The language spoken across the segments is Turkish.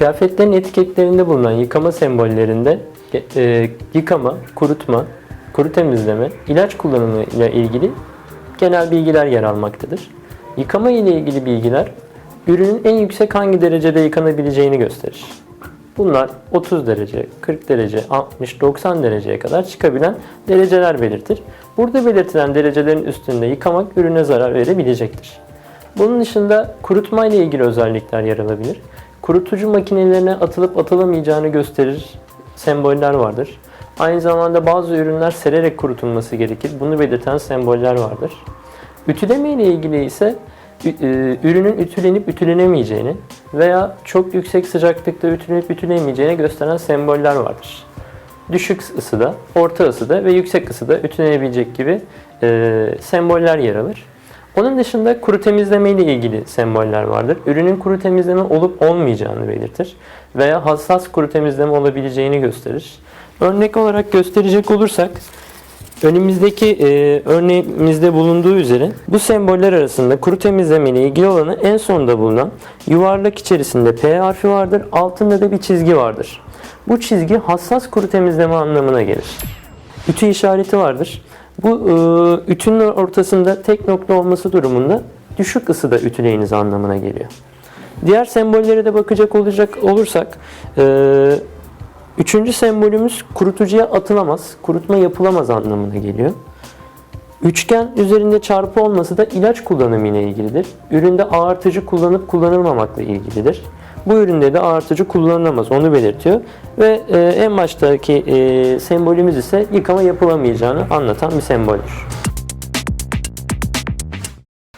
Kıyafetlerin etiketlerinde bulunan yıkama sembollerinde e, yıkama, kurutma, kuru temizleme, ilaç kullanımı ile ilgili genel bilgiler yer almaktadır. Yıkama ile ilgili bilgiler ürünün en yüksek hangi derecede yıkanabileceğini gösterir. Bunlar 30 derece, 40 derece, 60, 90 dereceye kadar çıkabilen dereceler belirtir. Burada belirtilen derecelerin üstünde yıkamak ürüne zarar verebilecektir. Bunun dışında kurutma ile ilgili özellikler yer alabilir. Kurutucu makinelerine atılıp atılamayacağını gösterir semboller vardır. Aynı zamanda bazı ürünler sererek kurutulması gerekir. Bunu belirten semboller vardır. Ütüleme ile ilgili ise e, ürünün ütülenip ütülenemeyeceğini veya çok yüksek sıcaklıkta ütülenip ütülenemeyeceğini gösteren semboller vardır. Düşük ısıda, orta ısıda ve yüksek ısıda ütülenebilecek gibi e, semboller yer alır. Onun dışında kuru temizleme ile ilgili semboller vardır. Ürünün kuru temizleme olup olmayacağını belirtir veya hassas kuru temizleme olabileceğini gösterir. Örnek olarak gösterecek olursak Önümüzdeki e, örneğimizde bulunduğu üzere bu semboller arasında kuru temizleme ile ilgili olanı en sonda bulunan yuvarlak içerisinde P harfi vardır. Altında da bir çizgi vardır. Bu çizgi hassas kuru temizleme anlamına gelir. Ütü işareti vardır. Bu e, ütünün ortasında tek nokta olması durumunda düşük ısıda ütüleyiniz anlamına geliyor. Diğer sembollere de bakacak olacak olursak e, Üçüncü sembolümüz kurutucuya atılamaz, kurutma yapılamaz anlamına geliyor. Üçgen üzerinde çarpı olması da ilaç kullanımı ile ilgilidir. Üründe ağartıcı kullanıp kullanılmamakla ilgilidir. Bu üründe de ağartıcı kullanılamaz onu belirtiyor. Ve e, en baştaki e, sembolümüz ise yıkama yapılamayacağını anlatan bir semboldür.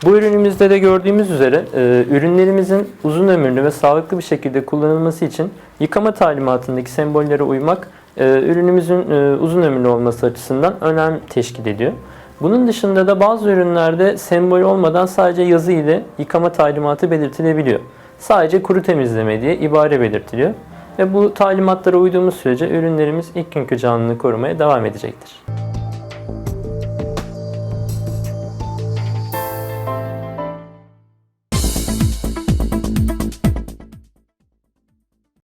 Bu ürünümüzde de gördüğümüz üzere e, ürünlerimizin uzun ömürlü ve sağlıklı bir şekilde kullanılması için yıkama talimatındaki sembollere uymak e, ürünümüzün e, uzun ömürlü olması açısından önem teşkil ediyor. Bunun dışında da bazı ürünlerde sembol olmadan sadece yazı ile yıkama talimatı belirtilebiliyor. Sadece kuru temizleme diye ibare belirtiliyor. Ve bu talimatlara uyduğumuz sürece ürünlerimiz ilk günkü canlılığını korumaya devam edecektir.